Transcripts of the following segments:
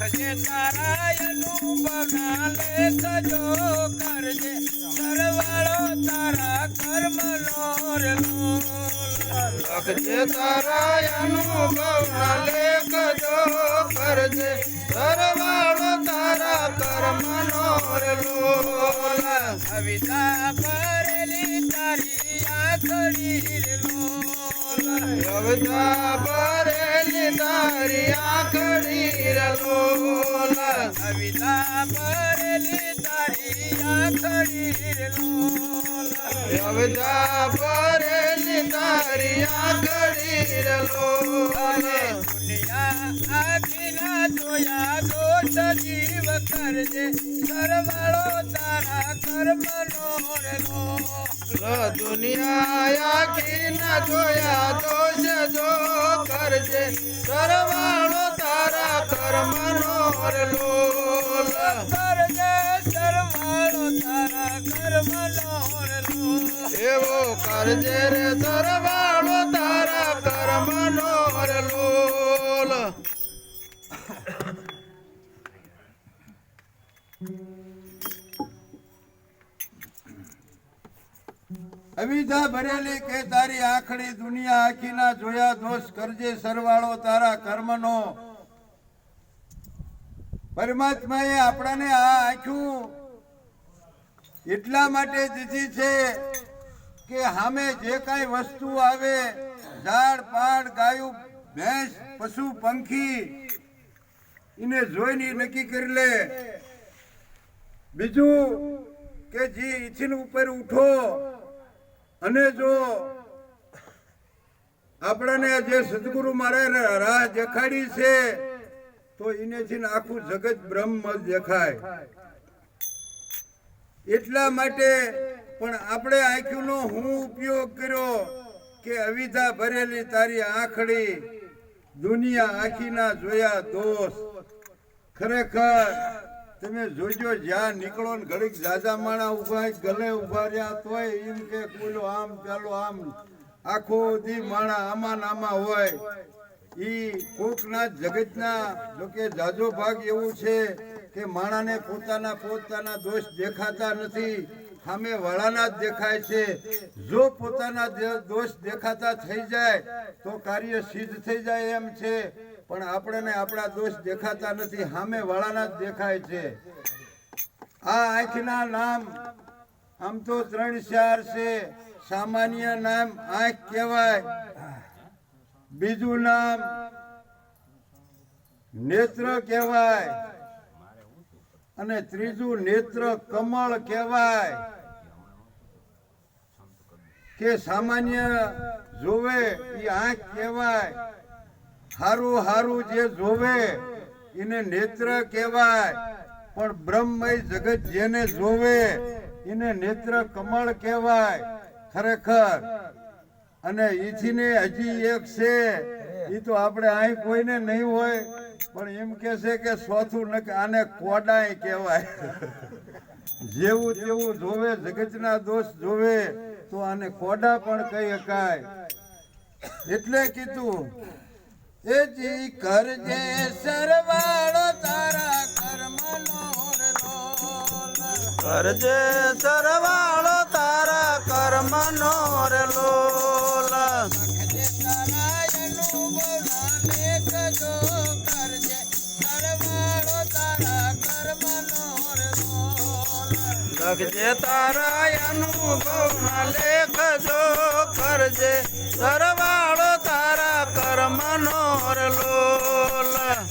લખજે તારા અનુભવના લેખજો કરજે સરવાળો તારા કર્મનો રે લોલ. લખજે તારા અનુભવના લેખજો કરજે સરવાળો રે ભરેલી તારી આખડી રે લોલ પરેલી તારી આખડી રે લોલ. પરેલી તારી આખડી રે દુનિયા આખી ના જોયા દોષ જીવ કરજે સરવાળો તારા કર્મનો રે લોલ. દુનિયા આખી ના જોયા દોષ જો કરજે સરવાળો તારા કર્મનો રે કરજે તારા કર્મનો એવો કરજે રે સરવાળો અવિધા ભરેલી કે તારી આખડી દુનિયા આખી ના જોયા દોષ કરજે સરવાળો તારા કર્મનો. પરમાત્માએ આપણાને આ આખ્યું એટલા માટે દીધી છે કે સામે જે કાંઈ વસ્તુ આવે, ઝાડ, પાડ, ગાયું, ભેંસ, પશુ, પંખી, એને જોઈને નક્કી કરી લે. બીજું કે જે ઈથીન ઉપર ઉઠો અને જો આપણને જે સદગુરુ મારે રાહ દેખાડી છે, તો એનેથી આખું જગત બ્રહ્મ દેખાય. એટલા માટે પણ આપણે આંખ્યુંનો હું ઉપયોગ કર્યો કે અવિધા ભરેલી તારી આંખડી દુનિયા આખીના જોયા દોષ. ખરેખર તમે જોજો, જ્યાં નીકળો ને ઘડીક જાજા માણા ઊભા ગલે ઊભા રહ્યા તોય એમ કે બોલો આમ ચાલો આમ. આખો દી માણા આમાં આમાં હોય. ઈ કોકના જગતના જોકે જાજો ભાગ એવું છે કે માણાને પોતાના પોતાના દોષ દેખાતા નથી, સામે વાળાના જ દેખાય છે. જો પોતાના દોષ દેખાતા થઈ જાય, તો કાર્ય સિદ્ધ થઈ જાય એમ છે. પણ આપણને આપણા દોષ દેખાતા નથી સામે વાળાના જ દેખાય છે. આ આંખના નામ આમ તો ત્રણ ચાર છે, સામાન્ય નામ આંખ કહેવાય. બીજું નામ નેત્ર કહેવાય. અને ત્રીજું નેત્ર કમળ કહેવાય. કે સામાન્ય જોવે એ આંખ કહેવાય. હારું હારું જે જોવે, એને નેત્ર કહેવાય. પણ બ્રહ્મય જગત જેને જોવે, એને નેત્ર કમળ કહેવાય. ખરેખર. અને ઈથી ને હજી એક છે એ તો આપણે અહીં કોઈને નહીં હોય, પણ એમ કે છે કે ચોથું નક, આને કોડાય કહેવાય. જેવું તેવું જોવે, જગતના દોષ જોવે, તો આને કોડા પણ કહી શકાય. એટલે કીધું એ જી કરજે સરવાળો તારા કર્મનો કરજે સરવાળો તારા કર્મનો રે લોલ લેખજો તારા લોલ. લખજે કરજે સરવાળો કર્મનો રે લોલ બગાડી.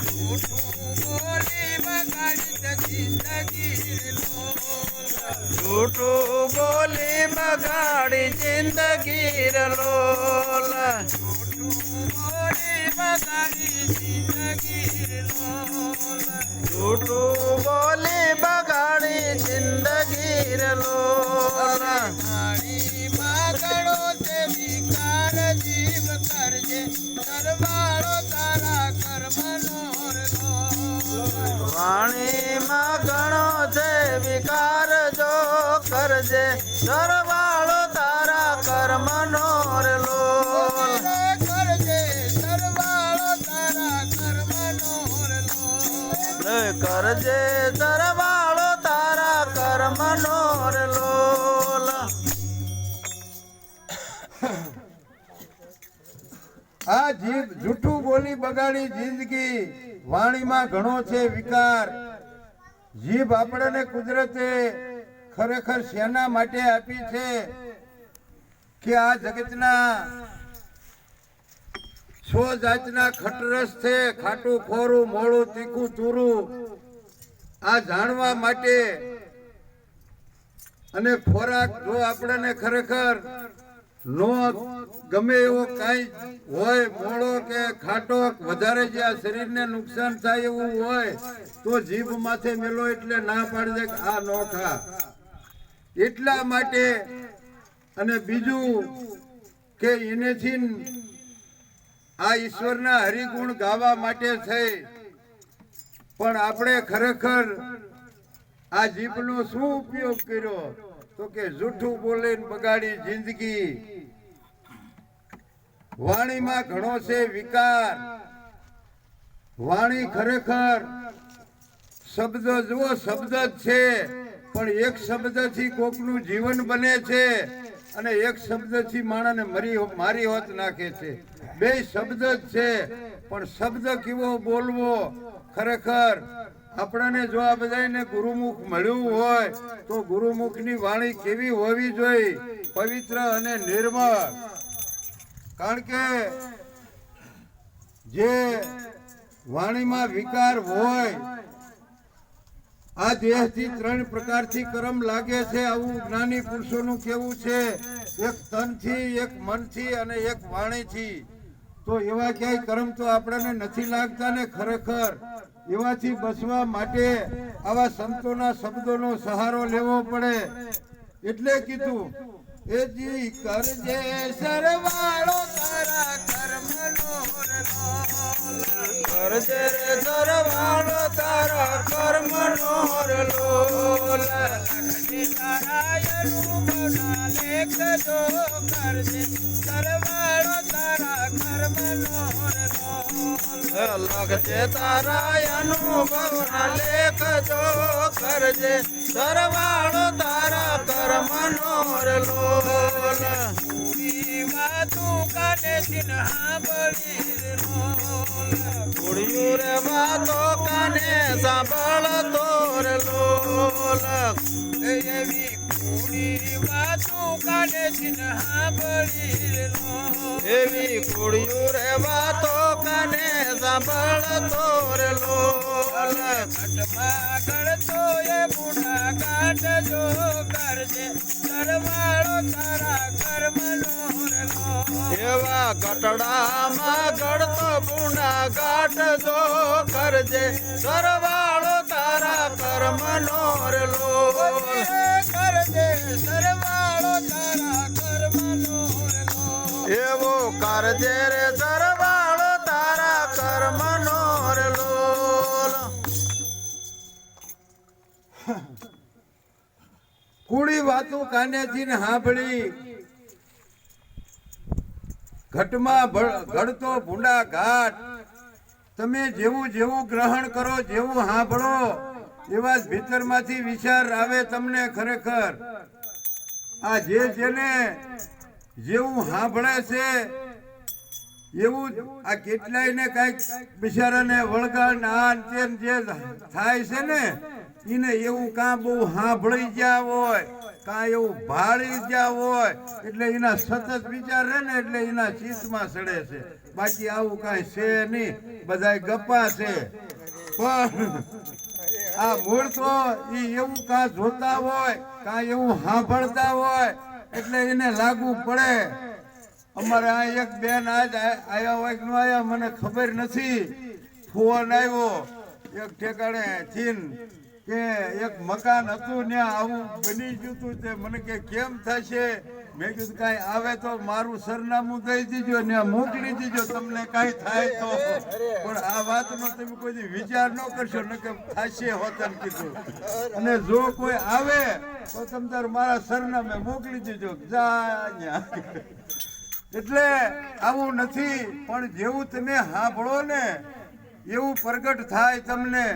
જૂઠું બોલી બગાડી જિંદગી લોલ બગાડી. જૂઠું બોલી બગાડી જિંદગી લોલ ગળો છે વિકાર જીવ કરજે સરવાળો છે વિકાર જો કરજે, સરવાળો તારા કર્મનો રલો કરજે, સરવાળો તારા કર્મનો રલો કરજે આ જીભ જૂઠું બોલી બગાડી જિંદગી. વાણીમાં ઘણો છે વિકાર. જીભ આપણને કુદરતે ખરેખર શેના માટે આપી છે કે આ જગતના સો જાતના ખટરસ છે, ખાટું, ખોરું મોળું તીખું, ચૂરું, આ જાણવા માટે અને ખોરાક જો આપણને ખરેખર નો ગમે એવો કાંઈ હોય મોળો કે ખાટો, વધારે જે શરીરને નુકસાન થાય એવું હોય, તો જીભ માથે મેલો એટલે ના પાડી દે આ નો ખા. એટલા માટે અને બીજું કે એનેથી આ ઈશ્વરના હરિગુણ ગાવા માટે થઈ. પણ આપણે ખરેખર આ જીભનો શું ઉપયોગ કર્યો? તો કે જૂઠું બોલીને બગાડી જિંદગી. વાણીમાં ઘણો છે વિકાર. વાણી ખરેખર શબ્દ જુઓ, શબ્દ જ છે, પણ એક શબ્દથી કોકનું જીવન બને છે અને એક શબ્દથી માણસને મરી મારી હોત નાખે છે. બે શબ્દ જ છે, પણ શબ્દ કેવો બોલવો ખરેખર આપણને જો આ બધાને ગુરુમુખ મળ્યું હોય, તો ગુરુમુખની વાણી કેવી હોવી જોઈએ? પવિત્ર અને નિર્મળ. કારણ કે જે વાણીમાં વિકાર હોય, આ દેહથી ત્રણ પ્રકારથી કર્મ લાગે છે. આવું જ્ઞાની પુરુષોનું કેવું છે? એક તનથી એક મનથી અને એક વાણીથી. તો એવા ક્યાંય કર્મ તો આપણને નથી લાગતા ને ખરેખર. એવાથી બચવા માટે આવા સંતોના શબ્દોનો સહારો લેવો પડે. એટલે કીધું, એ જી કરજે સરવાળો, તારા કર્મનો કરજે સરવાળો, તારા કર્મનો લોલ નારાયણનું લેખજો, કરજે સરવાળો, તારા કર્મનો. લખજે તારા અનુભવ ના લેખ જો કરજે. સરવાળો તારા કર્મનો લોલ ઈ વાતું કાનેથી ન સાંભળી રે વાતો કાને સાંભળ તોર લોલ એવી કુડી વાતો કાને ચિન્હા બળી એવી કુડિયું રે વાતો રે લોલ ઘટમાં ગળતો એ બુઢા કાઢજો કરજે સરવાળો તારા લોલ. એવા ગટડામાં ગળતો ગુના ગાંઠ જો કરજે સરવાળો તારા કર્મનો રે લોલ કરજે સરવાળો તારા કર્મનો રે લોલ. એવો કરજે રે સરવાળો કુડી વાતું કાનેથી ને સાંભળી. ઘટમાં ઘડતો ભૂંડા ઘાટ તમે જેવું જેવું ગ્રહણ કરો, જેવું સાંભળો, એવા જ ભીતરમાંથી વિચાર આવે તમને ખરેખર. આ જે જેને જેવું સાંભળે છે, એવું આ કેટલાય ને કંઈક બિચારાને વળગાડ આ જે થાય છે ને એને એવું કાં બહુ સાંભળી ગયા હોય, કાં એવું ભાળી ગયા હોય, એટલે એના સતત વિચાર રહે ને એટલે એના ચિત્તમાં સડે છે. બાકી આવું કાંઈ છે નહીં, બધાય ગપ્પા છે. પણ આ મૂળ તો એ એવું કાં જોતા હોય, કાં એવું સાંભળતા હોય, એટલે એને લાગુ પડે. અમારે આ એક બેન આજ આવ્યા હોય કે ન આયા, મને ખબર નથી. ફોન આવ્યો. એક ઠેકાણે થીન કે એક મકાન હતું ને આવું બની ગયું હતું તે મને કે, કેમ થશે? મેં કીધું, કાંઈ આવે તો મારું સરનામું દઈ દીજો ને મોકલી દીજો, તમને કાંઈ થાય તો. પણ આ વાતનો તમે કોઈ વિચાર ન કરશો, ને કે થશે હોતન કીધું. અને જો કોઈ આવે, તો તમે તાર મારા સરનામે મોકલી દીજો. જા એટલે આવું નથી, પણ જેવું તમે સાંભળો ને એવું પ્રગટ થાય તમને,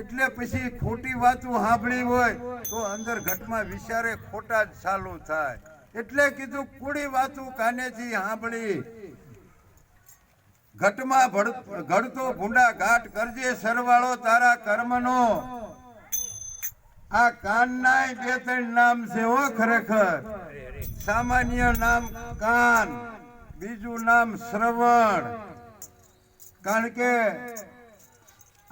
એટલે પછી ખોટી વાતો સાંભળી હોય તો અંદર ઘટમાં વિચારે ખોટા જ ચાલુ થાય. એટલે કીધું, કુડી વાતો કાનેથી સાંભળી. ઘટમાં ઘડતો ભૂંડા ઘાટ કરજે સરવાળો તારા કર્મનો. આ કાનનાય બે ત્રણ નામ છે હો ખરેખર. સામાન્ય નામ કાન, બીજું નામ શ્રવણ. કારણ કે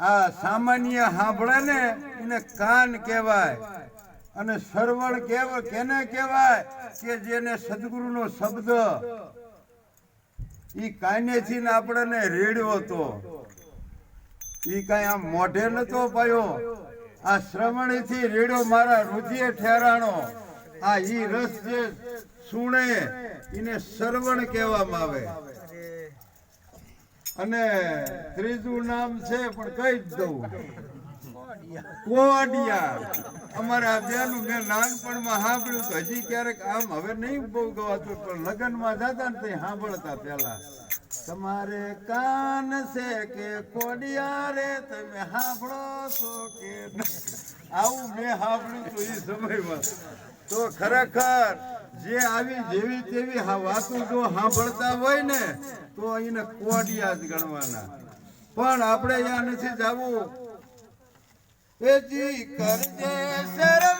આ સામાન્ય સાંભળે ને એને કાન કહેવાય અને શ્રવણ કહેવાય કેને કહેવાય કે જેને સદગુરુનો શબ્દ. ઈ કાનેથી ને આપણને રેડ્યો હતો. ઈ કાંઈ આમ મોઢે નતો પાયો. આ શ્રવણથી રેડ્યો મારા રુધિએ ઠેરાણો. આ ઈ રસ જે સુણે એને શ્રવણ કહેવામાં આવે. અને ત્રીજું નામ છે, પણ કઈ જ દઉં. કોડિયા. અમારા બેનું મેં નાનપણમાં સાંભળ્યું હજી ક્યારેક આમ હવે નહીં બહુ ગવાતું, પણ લગ્નમાં જતા તે સાંભળતા પેલા તમારે કાન છે કે કોડિયા રે, તમે સાંભળો છો કે આવું મેં સાંભળ્યું તો એ સમયમાં. તો ખરેખર જે આવી જેવી તેવી વાતો જો સાંભળતા હોય ને, તો એને કોડિયા જ ગણવાના. પણ આપણે અહીંયા નથી જવું. એ જી કરજે શરમ.